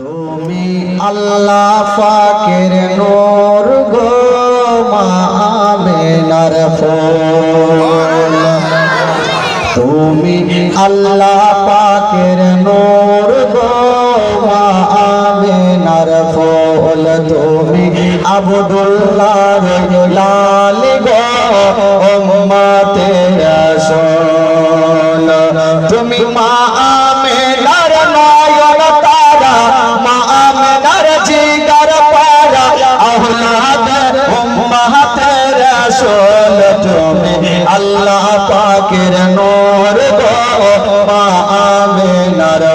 তুমি আল্লাহ পাকের নূর গো মা আমেনার ফুল। তুমি আল্লাহ পাকের নূর গো মা আমেনার ফুল। তুমি আবদুল্লাহ লাল গো পাকের নূর গো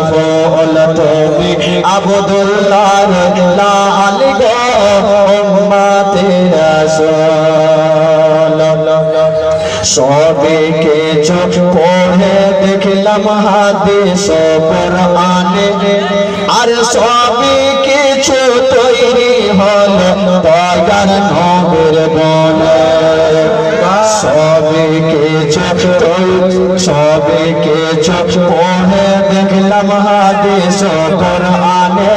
ফুল তুমি আবদুল্লাহ লাল গো উম্মতে রাসূল সবে কিছু পড়ে দেখলাম হাদিস কোরআনে, আর সবে কিছু তৈরি হল দয়ার নবীর বনে সবে কিছু সবে কিছু পড়ে দেখলাম হাদিস কোরআনে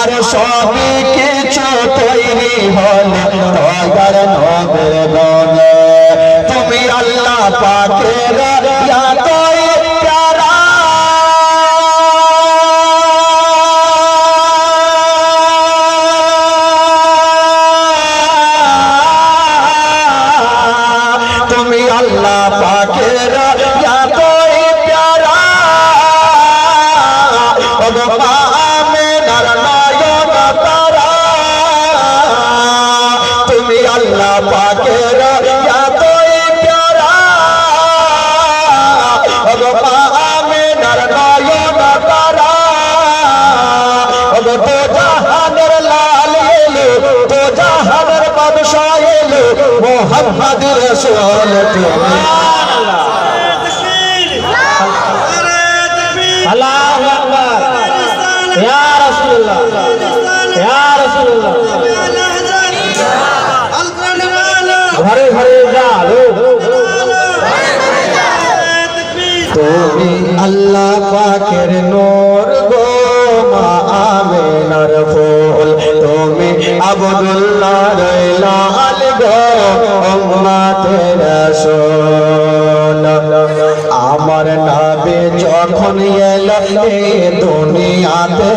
আর সবে কিছু তৈরি হল দয়ার নবীর বনে তুমি আল্লাহ পাকের বাদশাহ এলো মোহাম্মদ রসুল তুমি আল্লাহু পাকের নূর গো মা আমেনার ফুল। তুমি আবদুল্লাহ রাসূল আমার নবী যখন এলো এই দুনিয়াতে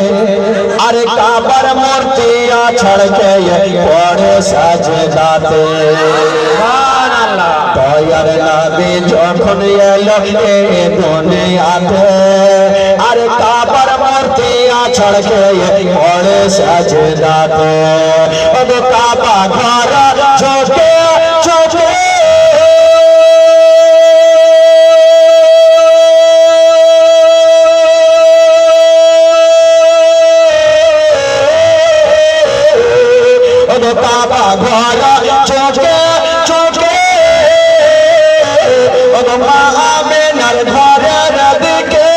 আর কাবার মূর্তি আছড় কে পড়ে সাজদাতে। দয়ার নবী যখন এলো এ দুনিয়াতে আর কাবার মূর্তি আছড় কে পড়ে সাজদাতে। ও কাবা ঘর চোখে কাবা ঘর, চোখে চোখে। ও মা ঘরের দিকে।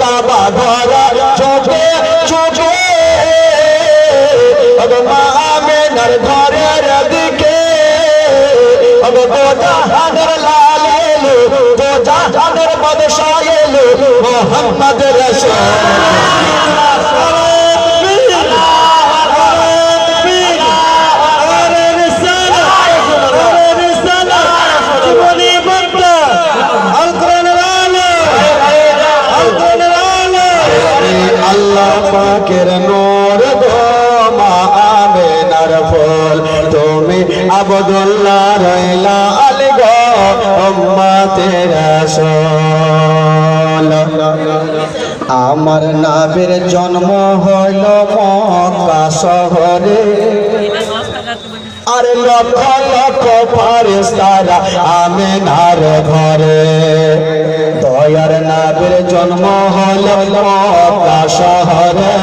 কাবা ঘর, চোখে চোখে। ও মা ঘরের দিকে। জাহানের লাল এলো জাহানের বাদশাহ এলো মোহাম্মদ রাসূল আল্লাহ পাকের নূর গো মা আমেনার ফুল। তুমি আবদুল্লাহ রইলা আলী গো উম্মতে রাসূল। আমার নাবির জন্ম হইল মক্কা শহরে। আর লক্ষ লক্ষ পারেস্তারা আমি নার ঘরে। দয়ার নাবের জন্ম হল মক্কা শহরে।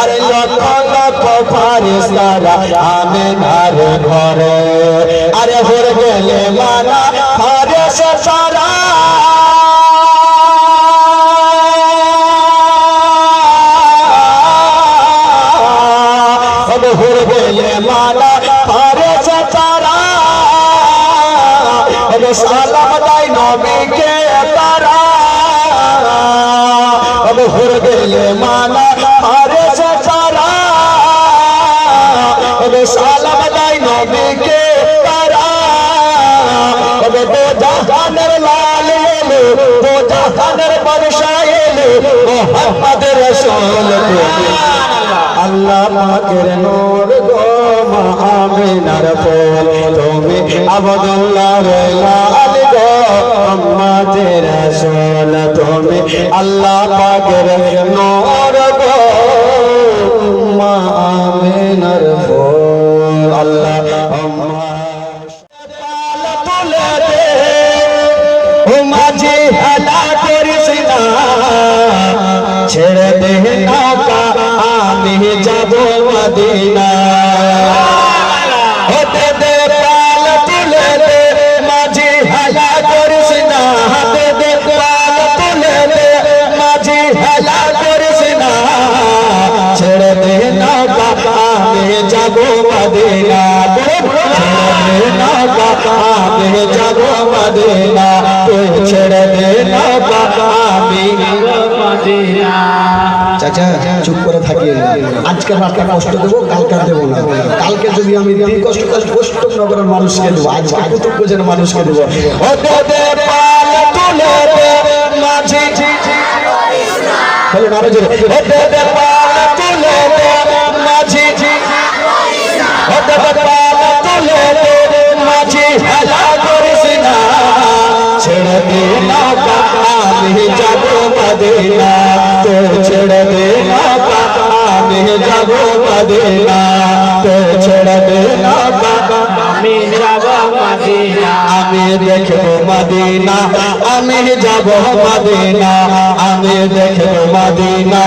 আর লক্ষ লক্ষ আমি নার ঘরে। আরে হর গেলে মানা প্রভুর দিলে মানা আরে চাচারা ওরে সালাম দাই নবীকে তারা ওরে দো জাহানের লাল এলো দো জাহানের বর্ষা এলো মোহাম্মদ রসুল আল্লাহ পাকের নূর আমিনার ফুল তুমি আবদুল্লাহ লাল গো তেরা সোল তুমি আল্লাহ পাকের নূর গো। মা মদিনা। হতে দে পাল তুলে দে, মাঝে হেলা করিস না। হতে দে পাল তুলে দে, মাঝে হেলা করিস না। ছেড়ে দে নৌকা আমি যাব মদিনা। ছেড়ে দে আমি যাব মদিনা। চাচা, চুপ করে থাকি আজকের রাতটা কষ্ট দেবো, কালকে আর দেবো না। কালকে যদি আমি কষ্ট কষ্ট কষ্ট নগরের মানুষকে দেবো, আজকে কুতুব গোজের মানুষকে দেবো। বলুন আরও জোরে মাঝি। ও দে মদিনা তো ছেড়ে দে নৌকা আমি যাব মদিনা তো ছেড়ে দে নৌকা আমি যাব মদিনা আমি দেখব মদিনা আমি যাব মদিনা আমি দেখব মদিনা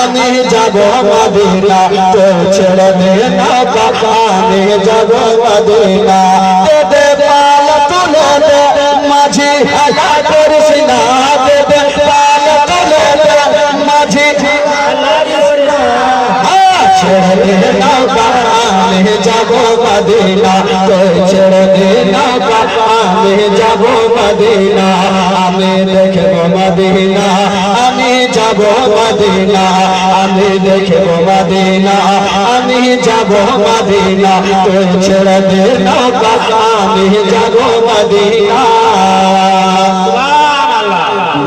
আমি যাব মদিনা তো ছেড়ে দে না বাবা আমি যাব মদিনা দে দে পাল তুলে দে মাঝি হায়া করিস না ছেড়ে দে না আমি যাব মদিনা তো ছেড়ে দে না আমি যাব মদিনা আমি দেখব মদিনা আমি যাব মদিনা আমি দেখব মদিনা আমি যাব মদিনা তো ছেড়ে দে না আমি যাব মদিনা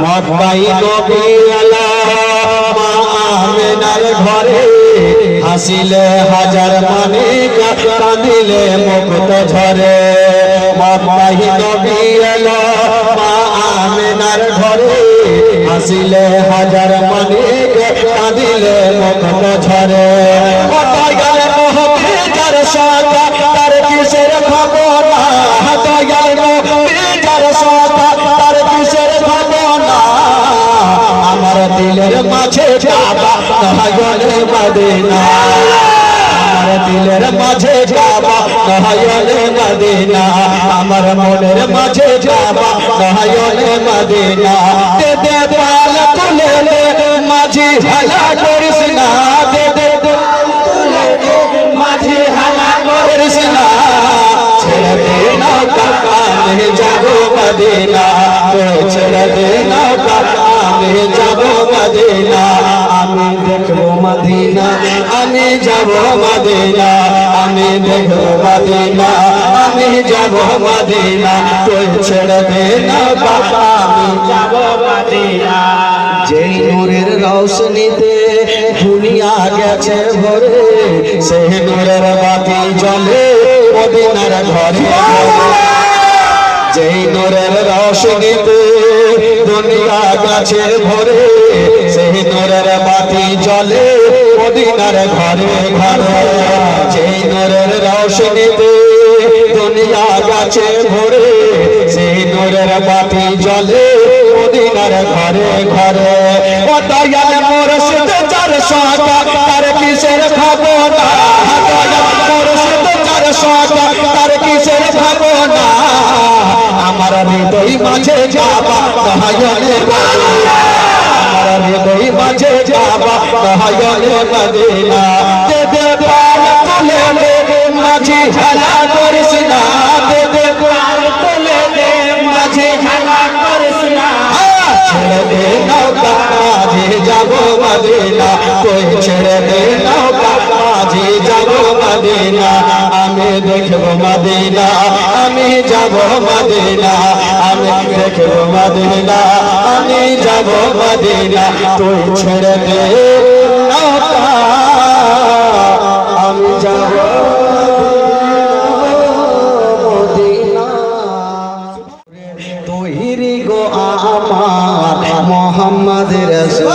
মক্কাই নবী আল্লাহ আমিনার ঘরে হাসিলে হাজার মানে কাঁদিলে মুক্ত ঝরে। মক্কাই নবী আল্লাহ মা আমিনার ঘরে হাসিলে হাজার মানে কাঁদিলে মুক্ত ঝরে। তার কিসের ভাবনা দিলের মাঝে কাবা নহয়লে মদিনা। আমার দিলের মাঝে কাবা নহয়লে মদিনা। আমার মনের মাঝে কাবা নহয়লে মদিনা। দে দে পাল তুলে মাঝি হালা করিস না। দে দে মাঝি হালা করিস না। ছেড়ে দে না কাকা যাব মদিনা। ছেড়ে দে না কাকা যাব আমি দেখব মদিনা, আমি যাব মদিনা, আমি দেখব মদিনা, আমি যাব মদিনা তো ছেড়ে দে না কাকা আমি যাব মদিনা। যেই নূরের রৌশনীতে দুনিয়া গেছে ভরে, সেই নূরের বাতি জ্বলে মদিনার ঘরে। যেই নূরের রৌশনীতে দুনিয়া গেছে ভরে সেই নূরের বাতি জ্বলে মদিনার ঘরে ঘরে। যেই নূরের রৌশনীতে দুনিয়া গেছে ভরে। সেই নূরের বাতি জ্বলে মদিনার ঘরে ঘরে। ও দয়াল মুর্শিদ চার সাকা তার কিসের ভাবনা দয়াল মুর্শিদ চার সাকা তার কিসের ভাবনা আমার হৃদয় মাঝে যাবা দয়ালে যাবা দয়ালে মদিনা দে দে পাল তুলে দে, মাঝে হেলা করিস মাঝে হেলা করিস মাঝি যাব মদিনা। তুই ছেড়ে মাঝি যাব মদিনা। আমি দেখব মদিনা, আমি যাব মদিনা। দেখব মদিনা, আমি যাব মদিনা, তুই ছেড়ে দে। আমি যাব মোহাম্মদ রসুল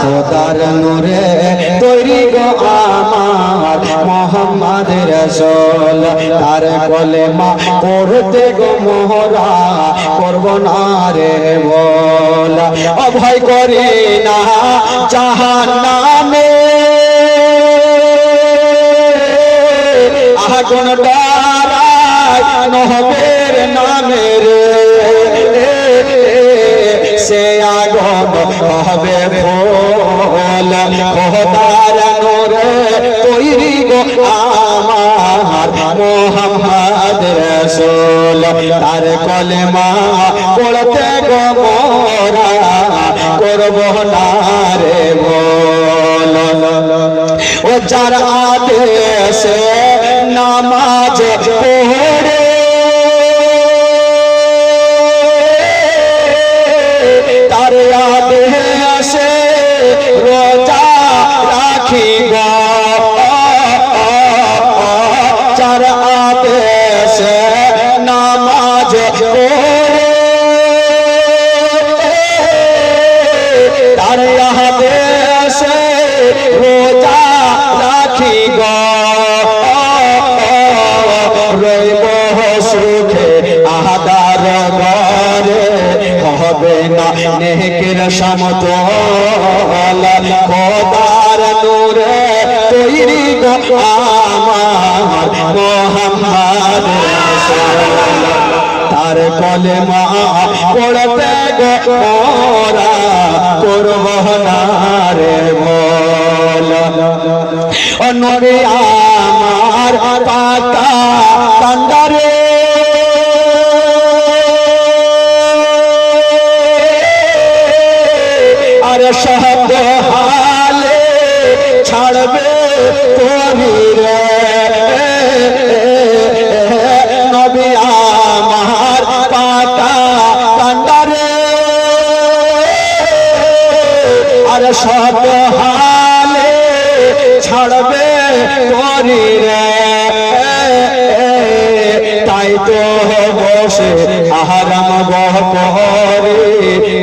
খোদার নূরে। তৈরি গো আমার মোহাম্মদ রসুল তার কলেমা পড়তে গো মোহরা করব না রে বল। অভয় করে না জাহান নামে আগুন করব না রে বল ও যার আদেশ নামাজ সমতল খোদার নূরে তৈরি আমার মোহাম্মদ। তার কলে মা পড়তে গো ওরা করব না রে বল নবী আমার পাতা কান্দারে আর শব্দ হালে ছাড়বে তোরি রে। নবী আমার পাতা কান্দারে। আর সব হালে ছাড়বে তোরি রে। তাই বসে, আহারাম বহরে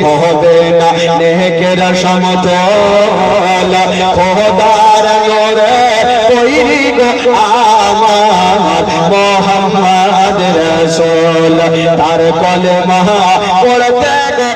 হবে না নেকের সমতল। খোদার নোরে তৈরি গো আমার মোহাম্মদ রসুল। তার কলে মহা পড়তে গো